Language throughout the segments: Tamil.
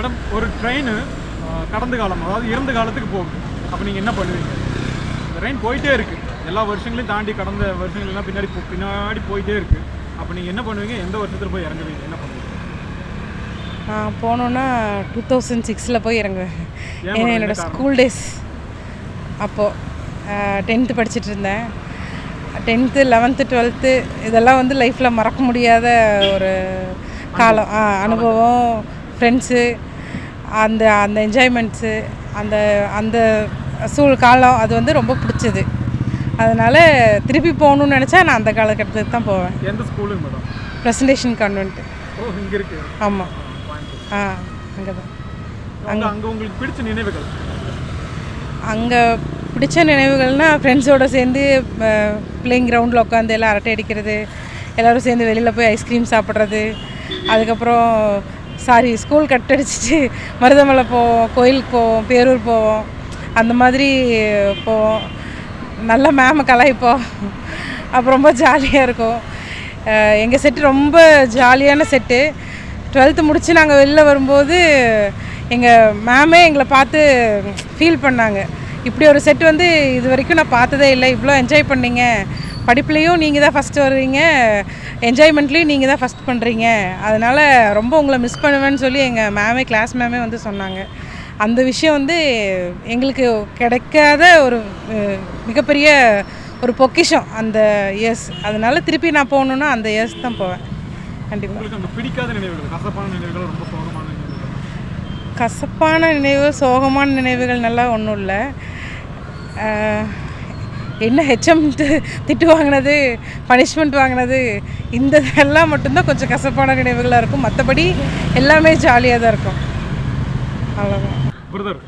மேடம் ஒரு ட்ரெயின் கடந்த காலம் அதாவது இறந்த காலத்துக்கு போகுது அப்போ நீங்கள் என்ன பண்ணுவீங்க? இந்த ட்ரெயின் போயிட்டே இருக்கு. எல்லா வருஷங்களையும் தாண்டி கடந்த வருஷங்கள்லாம் பின்னாடி பின்னாடி போயிட்டே இருக்கு. அப்போ நீங்கள் என்ன பண்ணுவீங்க? எந்த வருஷத்தில் போய் இறங்குவீங்க? என்ன பண்ணுவீங்க? நான் போனோன்னா டூ தௌசண்ட் சிக்ஸில் போய் இறங்குவேன். ஏன் ஏன்னா மேடம், என்னோட என்ன காரணம்? ஸ்கூல் டேஸ் அப்போது டென்த்து படிச்சுட்டு இருந்தேன். டென்த்து லெவன்த்து டுவெல்த்து இதெல்லாம் வந்து லைஃப்பில் மறக்க முடியாத ஒரு காலம். அனுபவம் ஃப்ரெண்ட்ஸு அந்த அந்த என்ஜாய்மெண்ட்ஸு அந்த அந்த சூழ் காலம் அது வந்து ரொம்ப பிடிச்சது. அதனால் திருப்பி போகணுன்னு நினச்சா நான் அந்த காலகட்டத்துக்கு தான் போவேன். எந்த ஸ்கூலுங்க மேடம் ப்ரெசன்டேஷன் கான்வென்ட்டு ஓ இங்கே இருக்கு. ஆமாம் ஆ அங்கே தான். அங்கே. அங்கே உங்களுக்கு பிடிச்ச நினைவுகள்? அங்கே பிடிச்ச நினைவுகள்னால் ஃப்ரெண்ட்ஸோடு சேர்ந்து பிளேயிங் கிரவுண்டில் உட்காந்து எல்லாம் அரட்டை அடிக்கிறது எல்லோரும் சேர்ந்து வெளியில் போய் ஐஸ்கிரீம் சாப்பிட்றது அதுக்கப்புறம் சாரி ஸ்கூல் கட் அடிச்சிட்டு மருதமலை போவோம் கோயிலுக்கு போவோம் பேரூர் போவோம் அந்த மாதிரி போவோம். நல்ல மேமை கலாய்ப்போம். அப்போ ரொம்ப ஜாலியாக இருக்கும். எங்கள் செட்டு ரொம்ப ஜாலியான செட்டு டுவெல்த்து முடித்து நாங்கள் வெளில வரும்போது எங்கள் மேமே எங்களை பார்த்து ஃபீல் பண்ணாங்க. இப்படி ஒரு செட் வந்து இது வரைக்கும் நான் பார்த்ததே இல்லை. இவ்வளோ என்ஜாய் பண்ணீங்க. படிப்புலேயும் நீங்கள் தான் ஃபஸ்ட்டு வருவீங்க என்ஜாய்மெண்ட்லேயும் நீங்கள் தான் ஃபஸ்ட் பண்ணுறீங்க அதனால் ரொம்ப உங்களை மிஸ் பண்ணுவேன்னு சொல்லி எங்கள் மேமே கிளாஸ் மேமே வந்து சொன்னாங்க. அந்த விஷயம் வந்து எங்களுக்கு கிடைக்காத ஒரு மிகப்பெரிய ஒரு பொக்கிஷம் அந்த இயர்ஸ் அதனால் திருப்பி நான் போகணுன்னா அந்த இயர்ஸ் தான் போவேன். கண்டிப்பாக பிடிக்காத நினைவுகள் கசப்பான நினைவுகள் ரொம்ப சோகமான நினைவுகள்? கசப்பான நினைவுகள் சோகமான நினைவுகள் நல்லா ஒன்றும் இல்லை. என்ன ஹெச்எம் திட்டு வாங்கினது பனிஷ்மெண்ட் வாங்கினது இந்த இதெல்லாம் மட்டும்தான் கொஞ்சம் கசப்பான நினைவுகளாக இருக்கும். மற்றபடி எல்லாமே ஜாலியாக தான் இருக்கும். அவ்வளோதான் பிரதர்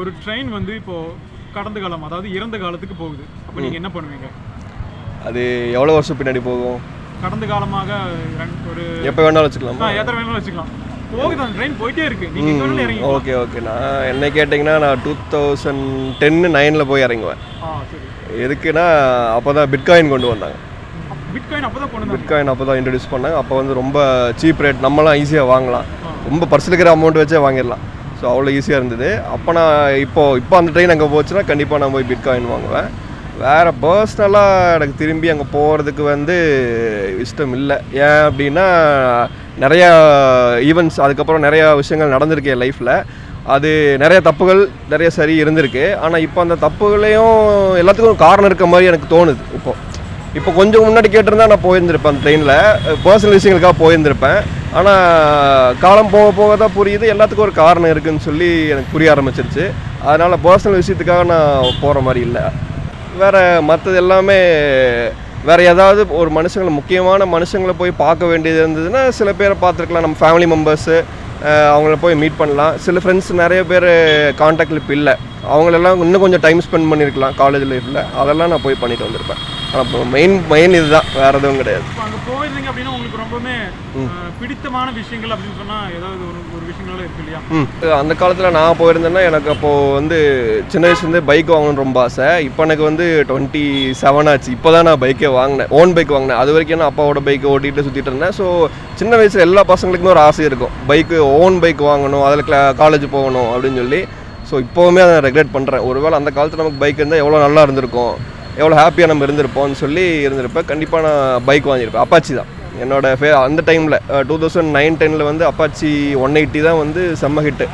ஒரு ட்ரெயின் வந்து இப்போ கடந்த காலம் அதாவது இறந்த காலத்துக்கு போகுது. அப்போ நீங்கள் என்ன பண்ணுவீங்க? அது எவ்வளோ வருஷம் பின்னாடி போகும்? கடந்த காலமாக ஒரு எப்போ வேணாலும் வச்சுக்கலாமா? ஆ எத்தனை வேணாலும் வச்சுக்கலாம். போகுது அந்த ட்ரெயின் போயிட்டே இருக்கு. ஓகே ஓகே நான் என்ன கேட்டிங்கன்னா நான் டூ தௌசண்ட் டென்னு நைனில் போய் இறங்குவேன். ஆ சரி. எதுக்குன்னா அப்போ தான் பிட்காயின் கொண்டு வந்தாங்க. பிட்காயின் கொண்டு வந்தாங்க. பிட்காயின் அப்போ தான் இன்ட்ரடியூஸ் பண்ணாங்க. அப்போ வந்து ரொம்ப சீப் ரேட் நம்மலாம் ஈஸியாக வாங்கலாம். ரொம்ப பர்ஸில் இருக்கிற அமௌண்ட் வச்சே வாங்கிடலாம். ஸோ அவ்வளோ ஈஸியாக இருந்தது. அப்போ நான் இப்போ இப்போ அந்த ட்ரெயின் அங்கே போச்சுன்னா கண்டிப்பாக நான் போய் பிட்காயின் வாங்குவேன். வேறு பர்சனலாக எனக்கு திரும்பி அங்கே போகிறதுக்கு வந்து இஷ்டம் இல்லை. ஏன் அப்படின்னா நிறையா ஈவெண்ட்ஸ் அதுக்கப்புறம் நிறையா விஷயங்கள் நடந்திருக்கு என் லைஃப்பில் அது நிறைய தப்புகள் நிறைய சரி இருந்திருக்கு. ஆனால் இப்போ அந்த தப்புகளையும் எல்லாத்துக்கும் காரணம் இருக்க மாதிரி எனக்கு தோணுது. இப்போ இப்போ கொஞ்சம் முன்னாடி கேட்டிருந்தா நான் போயிருந்திருப்பேன் அந்த ட்ரெயினில் பர்சனல் விஷயங்களுக்காக போயிருந்திருப்பேன். ஆனால் காலம் போக போக தான் புரியுது. எல்லாத்துக்கும் ஒரு காரணம் இருக்குதுன்னு சொல்லி எனக்கு புரிய ஆரம்பிச்சிருச்சு. அதனால் பர்சனல் விஷயத்துக்காக நான் போகிற மாதிரி இல்லை. வேறு மற்றது எல்லாமே வேறு ஏதாவது ஒரு மனுஷங்களை முக்கியமான மனுஷங்களை போய் பார்க்க வேண்டியது இருந்ததுன்னா சில பேரை பார்த்துருக்கலாம். நம்ம ஃபேமிலி மெம்பர்ஸு அவங்கள போய் மீட் பண்ணலாம். சில ஃப்ரெண்ட்ஸ் நிறைய பேர் காண்டாக்டில் இப்போ இல்லை. அவங்களெல்லாம் இன்னும் கொஞ்சம் டைம் ஸ்பெண்ட் பண்ணியிருக்கலாம் காலேஜ் லைஃப்பில் அதெல்லாம் நான் போய் பண்ணிட்டு வந்திருப்பேன். ஆனால் மெயின் மெயின் இதுதான். வேறு எதுவும் கிடையாது. அங்கே போயிருந்தீங்க அப்படின்னா உங்களுக்கு ரொம்பவுமே பிடித்தமான விஷயங்கள் அப்படின்னு சொன்னா ஏதாவது ஒரு விஷயங்களும் இருக்கு இல்லையா? அந்த காலத்தில் நான் போயிருந்தேன்னா எனக்கு அப்போது வந்து சின்ன வயசுலேருந்தே பைக் வாங்கணும்னு ரொம்ப ஆசை. இப்போ எனக்கு வந்து டுவெண்ட்டி செவன் ஆச்சு. இப்போ தான் நான் பைக்கே வாங்கினேன். ஓன் பைக் வாங்கினேன். அது வரைக்கும் நான் அப்பாவோட பைக்கை ஓட்டிகிட்டு சுற்றிட்டு இருந்தேன். ஸோ சின்ன வயசில் எல்லா பசங்களுக்குமே ஒரு ஆசை இருக்கும். பைக்கு ஓன் பைக் வாங்கணும். அதில் காலேஜ் போகணும் அப்படின்னு சொல்லி. ஸோ இப்போவுமே அதை ரெக்ரெட் பண்ணுறேன் ஒருவேளை அந்த காலத்தில் நமக்கு பைக் இருந்தால் எவ்வளோ நல்லா இருந்திருக்கும். எவ்வளோ ஹாப்பியாக நம்ம இருந்திருப்போம்னு சொல்லி இருந்திருப்பேன். கண்டிப்பாக நான் பைக் வாங்கியிருப்பேன். அப்பாச்சி தான் என்னோட ஃபே அந்த டைமில் டூ தௌசண்ட் நைன் டெனில் வந்து அப்பாச்சி ஒன் எயிட்டி தான் வந்து செம்ம ஹிட்டு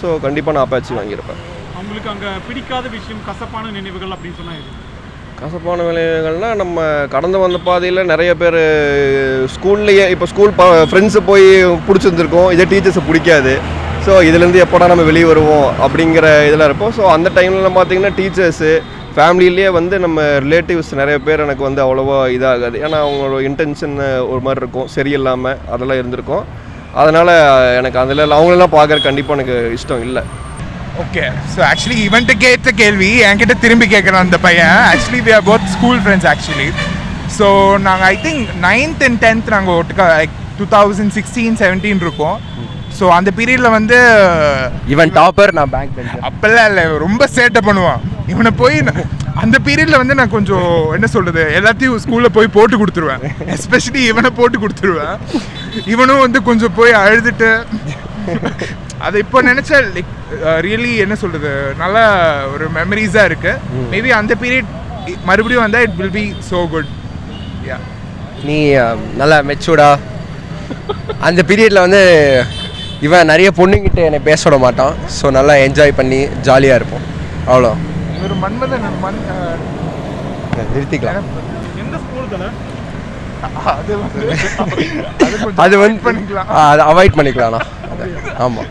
ஸோ கண்டிப்பாக நான் அப்பாச்சி வாங்கியிருப்பேன். உங்களுக்கு அங்க பிடிக்காத விஷயம் கசப்பான நினைவுகள் அப்படின்னு சொன்னா இது கசப்பான விளைவுகள்னால் நம்ம கடந்து வந்த பாதையில் நிறைய பேர் ஸ்கூல்லையே இப்போ ஸ்கூல் ப ஃப்ரெண்ட்ஸை போய் பிடிச்சிருந்துருக்கோம். இதே டீச்சர்ஸை பிடிக்காது. ஸோ இதுலேருந்து எப்போடா நம்ம வெளியே வருவோம் அப்படிங்கிற இதில் இருப்போம். ஸோ அந்த டைம்லலாம் பார்த்தீங்கன்னா டீச்சர்ஸு ஃபேமிலிலேயே வந்து நம்ம ரிலேட்டிவ்ஸ் நிறைய பேர் எனக்கு வந்து அவ்வளோவா இதாகாது. ஏன்னா அவங்களோட இன்டென்ஷன் ஒரு மாதிரி இருக்கும். சரியில்லாமல் அதெல்லாம் இருந்திருக்கும். அதனால் எனக்கு அதில் அவங்களெல்லாம் பார்க்குற கண்டிப்பாக எனக்கு இஷ்டம் இல்லை. ஓகே ஸோ ஆக்சுவலி இவன்ட்டு கேட்ட கேள்வி என்கிட்ட திரும்பி கேட்குறான் அந்த பையன். Actually we are both school friends actually so நாங்கள் I think ninth and tenth நாங்கள் ஒட்டுக்கா like two thousand sixteen seventeen இருக்கோம். ஸோ அந்த பீரியடில் வந்து இவன் டாப்பர் நான் பேங்க் அப்பெல்லாம் இல்லை ரொம்ப சேட்டை பண்ணுவான். இவனை போய் அந்த பீரியடில் வந்து நான் கொஞ்சம் என்ன சொல்கிறது எல்லாத்தையும் ஸ்கூலில் போய் போட்டு கொடுத்துருவேன். எஸ்பெஷலி இவனை போட்டு கொடுத்துருவேன். இவனும் வந்து கொஞ்சம் போய் அழுதுட்டு அது இப்போ நினைச்சா லைக் ரியலி என்ன சொல்றது நல்ல ஒரு மெமரிஸாக இருக்கு. மேபி அந்த பீரியட் மறுபடியும் வந்தால் it will be so good yeah நீ நல்லா மெச்சூர்டா அந்த பீரியடில் வந்து இவன் நிறைய பொண்ணுங்கிட்ட என்னை பேச விட மாட்டான். ஸோ நல்லா என்ஜாய் பண்ணி ஜாலியாக இருப்போம். அவ்வளோ ஒரு மன்மதன் மண் நிறுத்திக்கலாம். எந்த ஸ்கூல் தலை அது வந்து அது பண்ணிக்கலாம். அதை அவாய்ட் பண்ணிக்கலாம்ண்ணா. ஆமாம்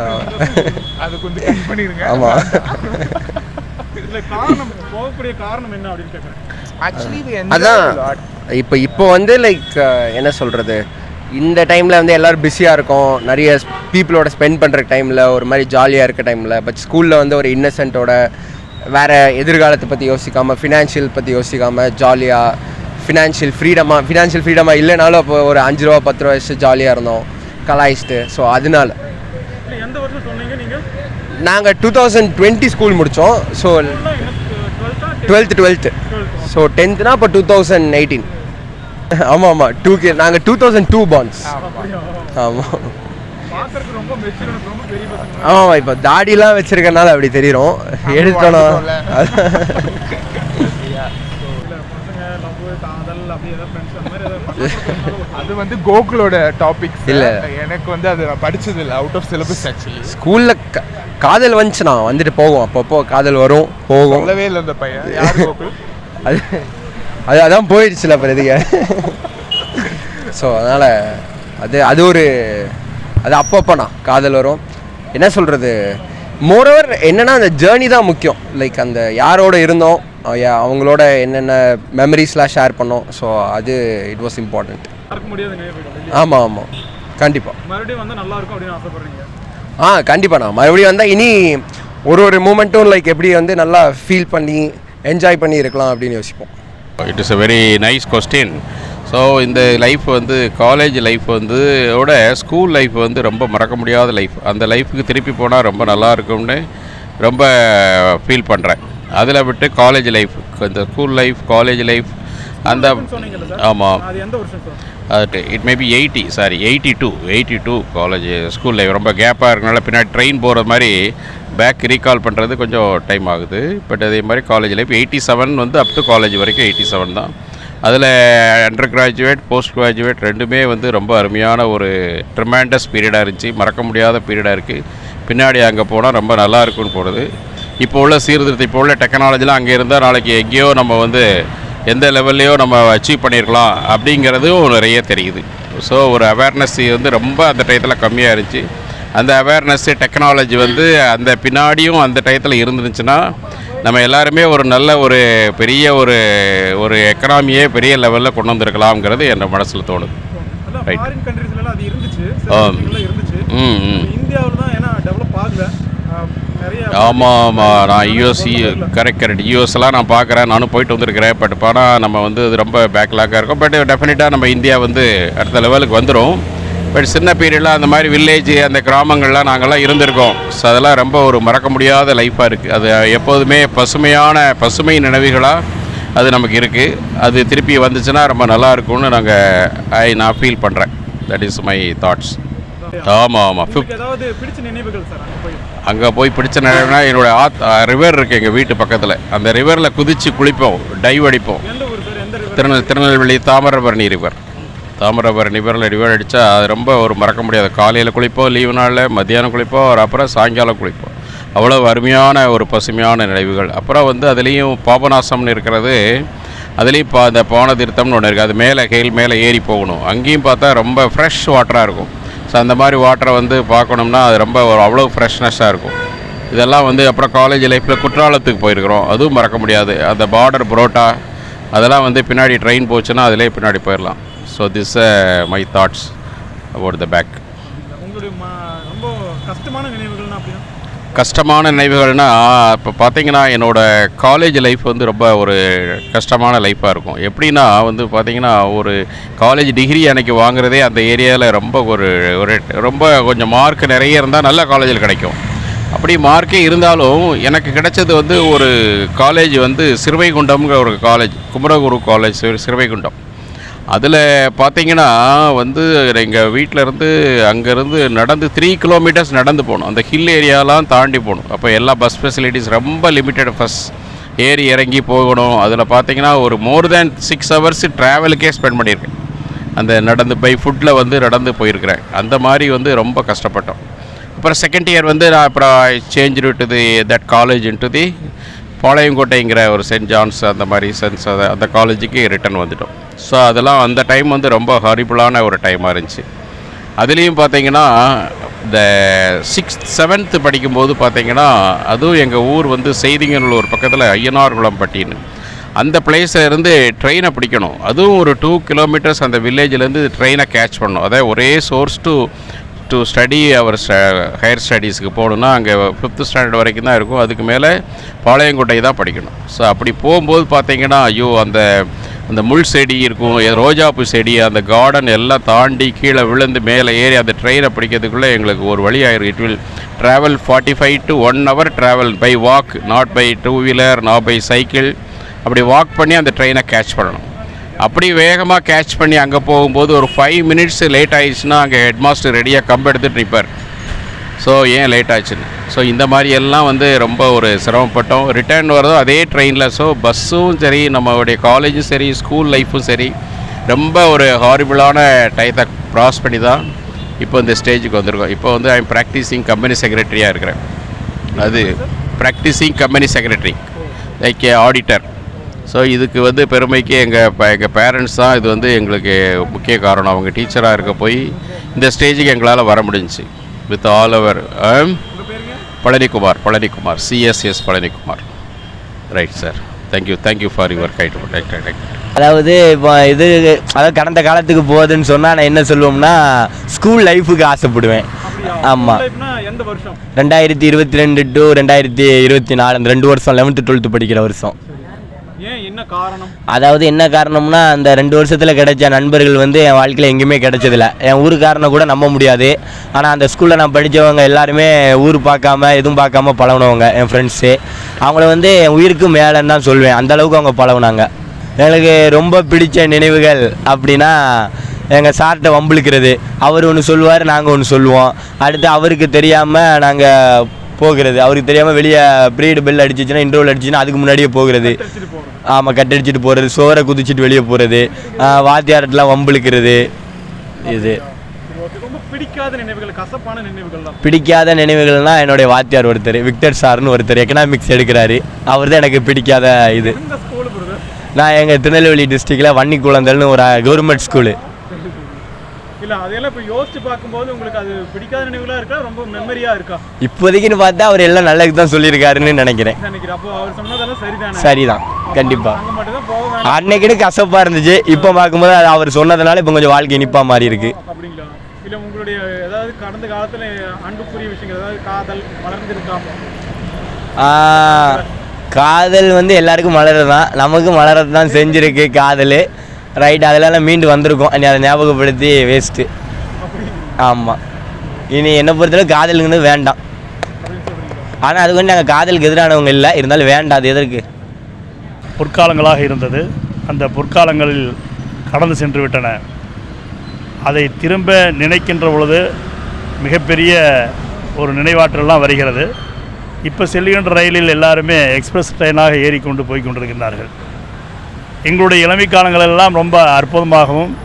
அது கொஞ்சம் கட் பண்ணிருங்க. ஆமாம் இல்லை காரணம் போகக்கூடிய காரணம் என்ன அப்படின்னு கேட்குறேன் ஆக்சுவலி அதான் இப்போ இப்போ வந்து லைக் என்ன சொல்கிறது இந்த டைமில் வந்து எல்லோரும் பிஸியாக இருக்கும். நிறைய பீப்புளோட ஸ்பெண்ட் பண்ணுற டைமில் ஒரு மாதிரி ஜாலியாக இருக்க டைமில் பட் ஸ்கூலில் வந்து ஒரு இன்னசென்ட்டோட வேறு எதிர்காலத்தை பற்றி யோசிக்காமல் ஃபினான்ஷியல் பற்றி யோசிக்காமல் ஜாலியாக ஃபினான்ஷியல் ஃப்ரீடமாக ஃபினான்ஷியல் ஃப்ரீடமாக இல்லைனாலும் அப்போ ஒரு அஞ்சு ரூபா பத்து ரூபா வச்சு ஜாலியாக இருந்தோம் கலாய்ச்சிட்டு. ஸோ அதனால. நீங்கள் டூ தௌசண்ட் டுவெண்ட்டி ஸ்கூல் முடித்தோம் ஸோ டுவெல்த்தா டுவெல்த்து ஸோ டென்த்னா இப்போ டூ தௌசண்ட் எயிட்டீன் ஆமாம் ஆமாம் டூ கே நாங்கள் டூ தௌசண்ட் டூ பான்ஸ் ஆமாம் ஆமாம் இப்போ தாடிலாம் வச்சிருக்கனால அப்படி தெரியும். பண்ணா அது வந்து கோகுலோட டாபிக்ஸ் இல்ல. எனக்கு வந்து அது நான் படிச்சது இல்லை அவுட் ஆஃப் சிலபஸ் ஆக்சுவலி ஸ்கூலில் காதல் வந்துச்சுண்ணா வந்துட்டு போகும் அப்பப்போ காதல் வரும் போகும். சொல்லவே இல்லை அந்த பையன். அது அது அதான் போயிடுச்சுல அப்புறம் எதுக்கு? ஸோ அதனால் அது அது ஒரு அது அப்பப்போண்ணா காதல் வரும். என்ன சொல்கிறது மோரோவர் என்னென்னா அந்த ஜேர்னி தான் முக்கியம். லைக் அந்த யாரோட இருந்தோம் அவங்களோட என்னென்ன மெமரிஸ்லாம் ஷேர் பண்ணோம். ஸோ அது இட் வாஸ் இம்பார்ட்டண்ட் ஆமாம் ஆமாம் கண்டிப்பாக மறுபடியும் வந்தால் நல்லா இருக்கும் அப்படின்னு ஆசைப்படுறீங்க? ஆ கண்டிப்பாண்ணா. மறுபடியும் வந்தால் இனி ஒரு ஒரு மூமெண்ட்டும் லைக் எப்படி வந்து நல்லா ஃபீல் பண்ணி என்ஜாய் பண்ணி இருக்கலாம் அப்படின்னு யோசிப்போம். It is a very nice question so இந்த லைஃப் வந்து காலேஜ் லைஃப் வந்து ஓட ஸ்கூல் லைஃப் வந்து ரொம்ப மறக்க முடியாத லைஃப் அந்த லைஃபுக்கு திருப்பி போனால் ரொம்ப நல்லா இருக்கும்னு ரொம்ப ஃபீல் பண்ணுறேன் அதில் விட்டு காலேஜ் லைஃப் இந்த ஸ்கூல் லைஃப் காலேஜ் லைஃப் அந்த ஆமாம் அது it maybe eighty sorry eighty two eighty two college school life ரொம்ப கேப்பாக இருக்கனால பின்னாடி ட்ரெயின் போகிற மாதிரி பேக் ரீகால் பண்ணுறது கொஞ்சம் டைம் ஆகுது. பட் அதே மாதிரி காலேஜ் லைஃப் எயிட்டி செவன் வந்து அப் டு காலேஜ் வரைக்கும் எயிட்டி செவன் தான். அதில் அண்டர் கிராஜுவேட் போஸ்ட் கிராஜுவேட் ரெண்டுமே வந்து ரொம்ப அருமையான ஒரு ட்ரிமாண்டஸ் பீரியடாக இருந்துச்சு. மறக்க முடியாத பீரியடாக இருக்குது பின்னாடி அங்கே போனால் ரொம்ப நல்லா இருக்கும்னு போடுது இப்போ உள்ள சீர்திருத்தம் இப்போ உள்ள டெக்னாலஜிலாம் அங்கே இருந்தால் நாளைக்கு எங்கேயோ நம்ம வந்து எந்த லெவல்லையோ நம்ம அச்சீவ் பண்ணியிருக்கலாம் அப்படிங்கிறதும் நிறைய தெரியுது. ஸோ ஒரு அவேர்னஸ் வந்து ரொம்ப அந்த டயத்தில் கம்மியாக இருந்துச்சு. அந்த அவேர்னஸ்ஸு டெக்னாலஜி வந்து அந்த பின்னாடியும் அந்த டயத்தில் இருந்துச்சுன்னா நம்ம எல்லாருமே ஒரு நல்ல ஒரு பெரிய ஒரு ஒரு எக்கனாமியே பெரிய லெவலில் கொண்டு வந்திருக்கலாம்ங்கிறது என் மனசில் தோணுது. கண்ட்ரீஸ்லாம் அது இருந்துச்சு. ம் ம். இந்தியாவில் தான் ஏன்னா டெவலப் ஆகல. ஆஹ் நிறைய ஆமாம் ஆமாம் நான் யூஎஸ் கரெக்ட் கரெக்ட் யூஎஸ்லாம் நான் பார்க்குறேன். நானும் போயிட்டு வந்திருக்கிறேன். பட் ஆனால் நம்ம வந்து ரொம்ப பேக்லாக்காக இருக்கும். பட் டெஃபினட்டாக நம்ம இந்தியா வந்து அடுத்த லெவலுக்கு வந்துடும் பட் சின்ன பீரியடில் அந்த மாதிரி வில்லேஜ் அந்த கிராமங்கள்லாம் நாங்கள்லாம் இருந்திருக்கோம். ஸோ அதெல்லாம் ரொம்ப ஒரு மறக்க முடியாத லைஃபாக இருக்குது அது எப்போதுமே பசுமையான பசுமை நினைவுகளாக அது நமக்கு இருக்குது அது திருப்பி வந்துச்சுன்னா ரொம்ப நல்லா இருக்கும்னு நாங்கள் ஐ நான் ஃபீல் பண்ணுறேன் தட் இஸ் மை தாட்ஸ் ஆமாம் ஆமாம் ஃபிஃப்த் அங்கே போய்? பிடிச்ச நேரம்னா என்னோட ஆத் ரிவர் இருக்குது எங்கள் வீட்டு பக்கத்தில். அந்த ரிவரில் குதித்து குளிப்போம் டைவ் அடிப்போம்? திருநெல் திருநெல்வேலி தாமிரபரணி ரிவர் தாமிரபரணி பேரில் ரிவர் அடித்தா அது ரொம்ப ஒரு மறக்க முடியாது. காலையில் குளிப்போம் லீவு நாளில் மத்தியானம் குளிப்போம் ஒரு அப்புறம் சாயங்காலம் குளிப்போம் அவ்வளோ அருமையான ஒரு பசுமையான நினைவுகள். அப்புறம் வந்து அதுலேயும் பாபநாசம்னு இருக்கிறது. அதுலேயும் இப்போ அந்த போன தீர்த்தம்னு ஒன்று இருக்குது அது மேலே கீழ் மேலே ஏறி போகணும். அங்கேயும் பார்த்தா ரொம்ப ஃப்ரெஷ் வாட்டராக இருக்கும். ஸோ அந்த மாதிரி வாட்டரை வந்து பார்க்கணும்னா அது ரொம்ப ஒரு அவ்வளோ ஃப்ரெஷ்னஸ்ஸாக இருக்கும். இதெல்லாம் வந்து அப்புறம் காலேஜ் லைஃப்பில் குற்றாலத்துக்கு போயிருக்கிறோம். அதுவும் மறக்க முடியாது. அந்த பார்டர் புரோட்டா அதெல்லாம் வந்து பின்னாடி ட்ரெயின் போச்சுன்னா அதிலே பின்னாடி போயிடலாம் so this my thoughts about the back கஷ்டமான நினைவுகள்னா இப்போ பார்த்தீங்கன்னா என்னோட காலேஜ் லைஃப் வந்து ரொம்ப ஒரு கஷ்டமான லைஃப்பாக இருக்கும். எப்படின்னா வந்து பார்த்தீங்கன்னா ஒரு காலேஜ் டிகிரி அன்னைக்கு வாங்குறதே அந்த ஏரியாவில் ரொம்ப ஒரு ஒரு ரொம்ப கொஞ்சம் மார்க் நிறைய இருந்தால் நல்ல காலேஜில் கிடைக்கும். அப்படி மார்க்கே இருந்தாலும் எனக்கு கிடைச்சது வந்து ஒரு காலேஜ் வந்து சிறுவைகுண்டம்ங்கிற ஒரு காலேஜ் குமரகுரு காலேஜ் சிறு- சிறுவைகுண்டம். அதில் பார்த்தீங்கன்னா வந்து எங்கள் வீட்டிலேருந்து அங்கேருந்து நடந்து த்ரீ கிலோமீட்டர்ஸ் நடந்து போகணும். அந்த ஹில் ஏரியாலாம் தாண்டி போகணும். அப்போ எல்லா பஸ் ஃபெசிலிட்டிஸ் ரொம்ப லிமிட்டட் ஃபஸ்ட் ஏறி இறங்கி போகணும். அதில் பார்த்தீங்கன்னா ஒரு மோர் தேன் சிக்ஸ் ஹவர்ஸ் ட்ராவலுக்கே ஸ்பெண்ட் பண்ணியிருக்கேன். அந்த நடந்து பை ஃபுட்டில் வந்து நடந்து போயிருக்கிறேன். அந்த மாதிரி வந்து ரொம்ப கஷ்டப்பட்டோம். அப்புறம் செகண்ட் இயர் வந்து நான் அப்புறம் change to the that college into the பாளையங்கோட்டைங்கிற ஒரு சென்ட் ஜான்ஸ் அந்த மாதிரி சென்ஸ் அந்த அந்த காலேஜுக்கு ரிட்டர்ன் வந்துட்டோம். ஸோ அதெல்லாம் அந்த டைம் வந்து ரொம்ப ஹாரிபிளான ஒரு டைமாக இருந்துச்சு. அதுலேயும் பார்த்தீங்கன்னா இந்த சிக்ஸ்த் செவன்த்து படிக்கும்போது பார்த்தீங்கன்னா அதுவும் எங்கள் ஊர் வந்து செய்திங்கநல்லூர் பக்கத்தில் ஐயனார்குளம்பட்டின்னு. அந்த பிளேஸில் இருந்து ட்ரெயினை பிடிக்கணும். அதுவும் ஒரு டூ கிலோமீட்டர்ஸ் அந்த வில்லேஜ்லேருந்து ட்ரெயினை கேட்ச் பண்ணணும். அதே ஒரே சோர்ஸ் டு டு ஸ்டடி அவர் ஹையர் ஸ்டடீஸுக்கு போகணுன்னா அங்கே ஃபிஃப்த் ஸ்டாண்டர்ட் வரைக்கும் தான் இருக்கும். அதுக்கு மேலே பாளையங்கோட்டை தான் படிக்கணும். ஸோ அப்படி போகும்போது பார்த்தீங்கன்னா ஐயோ அந்த அந்த முள் செடி இருக்கும் ரோஜாப்பூ செடி அந்த கார்டன் எல்லாம் தாண்டி கீழே விழுந்து மேலே ஏறி அந்த ட்ரெயினை பிடிக்கிறதுக்குள்ளே எங்களுக்கு ஒரு வழி ஆயிரும் it will travel forty five to one hour travel by walk not by two wheeler not by cycle அப்படி வாக் பண்ணி அந்த ட்ரெயினை கேட்ச் பண்ணணும். அப்படி வேகமாக கேட்ச் பண்ணி அங்கே போகும்போது ஒரு ஃபைவ் மினிட்ஸ் லேட் ஆயிடுச்சுன்னா அங்கே ஹெட் மாஸ்டர் ரெடியாக கம்பு எடுத்துட்டு நிற்பார் ஸோ ஏன் லேட் ஆச்சுன்னு? ஸோ இந்த மாதிரி எல்லாம் வந்து ரொம்ப ஒரு சிரமப்பட்டோம். ரிட்டர்ன் வரதோ அதே ட்ரெயினில் ஸோ பஸ்ஸும் சரி நம்மளுடைய காலேஜும் சரி ஸ்கூல் லைஃப்பும் சரி ரொம்ப ஒரு ஹாரிபிளான டயத்தை க்ராஸ் பண்ணி தான் இப்போ இந்த ஸ்டேஜுக்கு வந்திருக்கோம். இப்போ வந்து ஐ ப்ராக்டிஸிங் கம்பெனி செக்ரட்டரியாக இருக்கிறேன். அது practising company secretary like a auditor so இதுக்கு வந்து பெருமைக்கு எங்கள் எங்கள் பேரண்ட்ஸ் தான் இது வந்து எங்களுக்கு முக்கிய காரணம். அவங்க டீச்சராக இருக்க போய் இந்த ஸ்டேஜுக்கு எங்களால் வர முடிஞ்சுச்சு. With all our Palanikumar Palanikumar CSS Palanikumar right sir thank you thank you for your guide right அதாவது இப்போ இது அதாவது கடந்த காலத்துக்கு போகுதுன்னு சொன்னால் நான் என்ன சொல்லுவோம்னா ஸ்கூல் லைஃபுக்கு ஆசைப்படுவேன். ஆமாம் லைஃப்னா எந்த வருஷம்? ரெண்டாயிரத்தி இருபத்தி ரெண்டு டு ரெண்டாயிரத்தி இருபத்தி நாலு அந்த ரெண்டு வருஷம் லெவன்த்து டுவெல்த்து படிக்கிற வருஷம். அதாவது என்ன காரணம்னா அந்த ரெண்டு வருஷத்தில் கிடைச்ச நண்பர்கள் வந்து என் வாழ்க்கையில் எங்கேயுமே கிடைச்சதில்ல. என் ஊருக்காரனை கூட நம்ப முடியாது. ஆனால் அந்த ஸ்கூலில் நான் படித்தவங்க எல்லாருமே ஊர் பார்க்காம எதுவும் பார்க்காம பழகுனவங்க என் ஃப்ரெண்ட்ஸு அவங்கள வந்து என் உயிருக்கு மேலேன்னு தான் சொல்வேன். அந்த அளவுக்கு அவங்க பழகுனாங்க. எனக்கு ரொம்ப பிடிச்ச நினைவுகள் அப்படின்னா எங்கள் சார்கிட்ட வம்பிழுக்கிறது. அவர் ஒன்று சொல்லுவார் நாங்கள் ஒன்று சொல்லுவோம். அடுத்து அவருக்கு தெரியாமல் நாங்கள் போகிறது. அவருக்கு தெரியாமல் வெளியே ப்ரீடு பெல் அடிச்சிச்சுன்னா இன்டர்வல் அடிச்சுன்னா அதுக்கு முன்னாடியே போகிறது. அடிச்சுட்டு ஆமாம் கட்டடிச்சிட்டு போகிறது சோறை குதிச்சிட்டு வெளியே போகிறது வாத்தியார்ட்டெலாம் வம்பிழுக்கிறது. இது. பிடிக்காத நினைவுகள்னா என்னுடைய வாத்தியார் ஒருத்தர் விக்டர் சார்னு ஒருத்தர் எக்கனாமிக்ஸ் எடுக்கிறாரு. அவர் தான் எனக்கு பிடிக்காத இது. நான் எங்கள் திருநெல்வேலி டிஸ்ட்ரிக்டில் வன்னி குளந்தல்னு ஒரு கவர்மெண்ட் ஸ்கூலு இல்ல அதையெல்லாம் இப்போ யோசிச்சு பார்க்கும்போது உங்களுக்கு அது பிடிக்காத நினைவுகளா இருக்கா? ரொம்ப மெமரியா இருக்கா? இப்போதைக்குன்னு பார்த்தா அவர் எல்லாம் நல்லதுக்கு தான் சொல்லியிருக்காருன்னு நினைக்கிறேன். நினைக்கிறேன். அப்போ அவர் சொன்னதெல்லாம் சரிதானே? சரிதான் கண்டிப்பாக அன்னைக்குன்னு கசப்பாக இருந்துச்சு. இப்போ பார்க்கும்போது அது அவர் சொன்னதுனால இப்போ கொஞ்சம் வாழ்க்கை இனிப்பாக மாறி இருக்கு. அப்படிங்களா? இல்ல உங்களுடைய ஏதாவது கடந்த காலத்துல அன்புக்குரிய விஷயங்கள் ஏதாவது காதல் மலர்ந்திருக்காம ஆ, காதல் வந்து எல்லாருக்கும் மலர்றது தான் நமக்கு மலர்றது தான் செஞ்சுருக்கு காதல். ரைட் அதெல்லாம் மீண்டு வந்திருக்கோம். நீ அதை ஞாபகப்படுத்தி வேஸ்ட்டு ஆமாம் இனி என்னை பொறுத்தளவு காதலுங்கிறது வேண்டாம். ஆனால் அது வந்து நாங்கள் காதலுக்கு எதிரானவங்க இல்லை. இருந்தாலும் வேண்டாம். அது எதற்கு? பொற்காலங்களாக இருந்தது. அந்த பொற்காலங்களில் கடந்து சென்று விட்டன அதை திரும்ப நினைக்கின்ற பொழுது மிகப்பெரிய ஒரு நினைவாற்றலாம் வருகிறது. இப்போ செல்கின்ற ரயிலில் எல்லாருமே எக்ஸ்பிரஸ் ட்ரெயினாக ஏறிக்கொண்டு போய் கொண்டிருக்கின்றார்கள். எங்களுடைய இளமை காலங்களெல்லாம் ரொம்ப அற்புதமாகவும்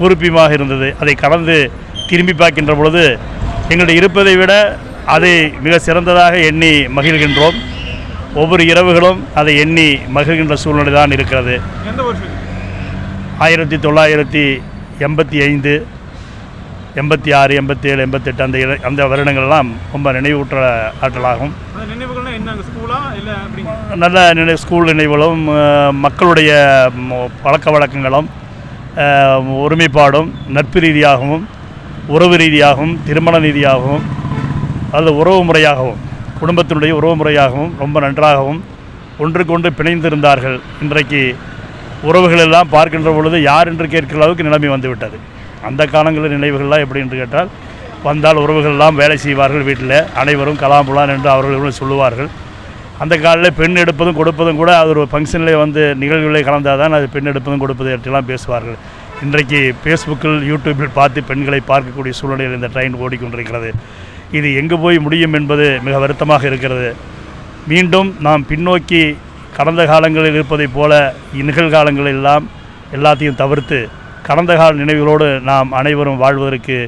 உறுப்பியுமாக இருந்தது. அதை கடந்து திரும்பி பார்க்கின்ற பொழுது எங்களுடைய இருப்பதை விட அதை மிக சிறந்ததாக எண்ணி மகிழ்கின்றோம். ஒவ்வொரு இரவுகளும் அதை எண்ணி மகிழ்கின்ற சூழ்நிலை தான் இருக்கிறது. ஆயிரத்தி தொள்ளாயிரத்தி எண்பத்தி ஐந்து எண்பத்தி ஆறு எண்பத்தி ஏழு எண்பத்தெட்டு அந்த இட- அந்த வருடங்கள்லாம் ரொம்ப நினைவூற்ற ஆற்றலாகும். நல்ல நினை ஸ்கூல் நினைவுகளும் மக்களுடைய பழக்க வழக்கங்களும் ஒருமைப்பாடும் நட்பு ரீதியாகவும் உறவு ரீதியாகவும் திருமண ரீதியாகவும் அல்லது உறவு முறையாகவும் குடும்பத்தினுடைய உறவு முறையாகவும் ரொம்ப நன்றாகவும் ஒன்றுக்கொன்று பிணைந்திருந்தார்கள். இன்றைக்கு உறவுகள் எல்லாம் பார்க்கின்ற பொழுது யார் என்று கேட்கிற அளவுக்கு நிலைமை வந்துவிட்டது. அந்த காலங்களில் நினைவுகள்லாம் எப்படி என்று கேட்டால் வந்தால் உறவுகள் எல்லாம் வேலை செய்வார்கள் வீட்டில். அனைவரும் கலாம்புலான் என்று அவர்கள் சொல்லுவார்கள். அந்த காலில் பெண் எடுப்பதும் கொடுப்பதும் கூட அது ஒரு ஃபங்க்ஷனில் வந்து நிகழ்வுகளை கலந்தால் தான் அது பெண் எடுப்பதும் கொடுப்பது என்றெல்லாம் பேசுவார்கள். இன்றைக்கு ஃபேஸ்புக்கில் யூடியூப்பில் பார்த்து பெண்களை பார்க்கக்கூடிய சூழ்நிலையில் இந்த ட்ரெயின் ஓடிக்கொண்டிருக்கிறது. இது எங்கே போய் முடியும் என்பது மிக வருத்தமாக இருக்கிறது. மீண்டும் நாம் பின்னோக்கி கடந்த காலங்களில் இருப்பதைப் போல நிகழ்காலங்களெல்லாம் எல்லாத்தையும் தவிர்த்து கடந்த கால நினைவுகளோடு நாம் அனைவரும் வாழ்வதற்கு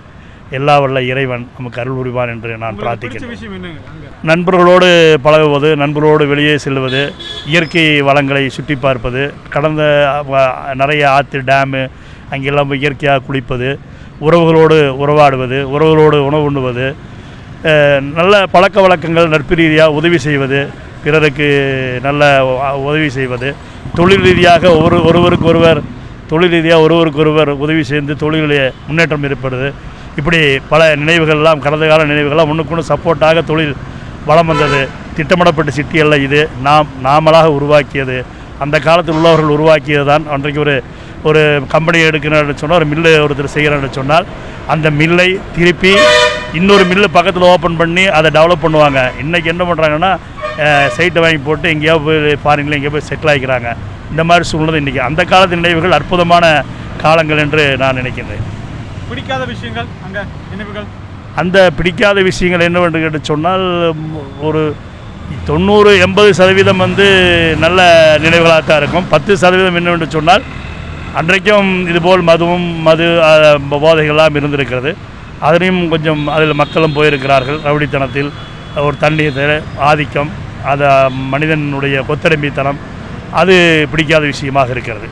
எல்லா வல்ல இறைவன் நமக்கு அருள் புரிவான் என்று நான் பிரார்த்திக்கிறேன் நண்பர்களோடு பழகுவது நண்பர்களோடு வெளியே செல்வது இயற்கை வளங்களை சுற்றி பார்ப்பது கடந்த நிறைய ஆற்று டேமு அங்கெல்லாம் இயற்கையாக குளிப்பது உறவுகளோடு உறவாடுவது உறவுகளோடு உணவு உண்ணுவது நல்ல பழக்க வழக்கங்கள் நட்பு ரீதியாக உதவி செய்வது பிறருக்கு நல்ல உதவி செய்வது தொழில் ரீதியாக ஒரு ஒருவருக்கு ஒருவர் தொழில் ரீதியாக ஒருவருக்கு ஒருவர் உதவி செய்து தொழிலிலே முன்னேற்றம் ஏற்படுது. இப்படி பல நினைவுகள்லாம் கடந்த கால நினைவுகள்லாம் ஒன்றுக்கு ஒன்று சப்போர்ட்டாக தொழில் வளம் வந்தது. திட்டமிடப்பட்ட சிட்டி அல்ல இது. நாம் நாமளாக உருவாக்கியது. அந்த காலத்தில் உள்ளவர்கள் உருவாக்கியது தான். அன்றைக்கு ஒரு ஒரு கம்பெனி எடுக்கிறேன்னு சொன்னால் ஒரு மில்லு ஒருத்தர் செய்கிறேன்னு சொன்னால் அந்த மில்லை திருப்பி இன்னொரு மில்லு பக்கத்தில் ஓப்பன் பண்ணி அதை டெவலப் பண்ணுவாங்க. இன்றைக்கி என்ன பண்ணுறாங்கன்னா சைட்டை வாங்கி போட்டு எங்கேயோ போய் ஃபாரினில் எங்கேயோ போய் செட்டில் ஆகிக்கிறாங்க இந்த மாதிரி சூழ்நிலை இன்றைக்கி அந்த காலத்து நினைவுகள் அற்புதமான காலங்கள் என்று நான் நினைக்கிறேன் பிடிக்காத விஷயங்கள் அங்கே நினைவுகள்? அந்த பிடிக்காத விஷயங்கள் என்னவென்று கேட்டு சொன்னால் ஒரு தொண்ணூறு எண்பது சதவீதம் வந்து நல்ல நினைவுகளாக தான் இருக்கும். பத்து சதவீதம் என்னவென்று சொன்னால் அன்றைக்கும் இதுபோல் மதுவும் மது போதைகள்லாம் இருந்திருக்கிறது. அதிலையும் கொஞ்சம் அதில் மக்களும் போயிருக்கிறார்கள். ரவுடித்தனத்தில் ஒரு தண்ணீர் ஆதிக்கம் அதை மனிதனுடைய கொத்தடிமைத்தனம் அது பிடிக்காத விஷயமாக இருக்கிறது.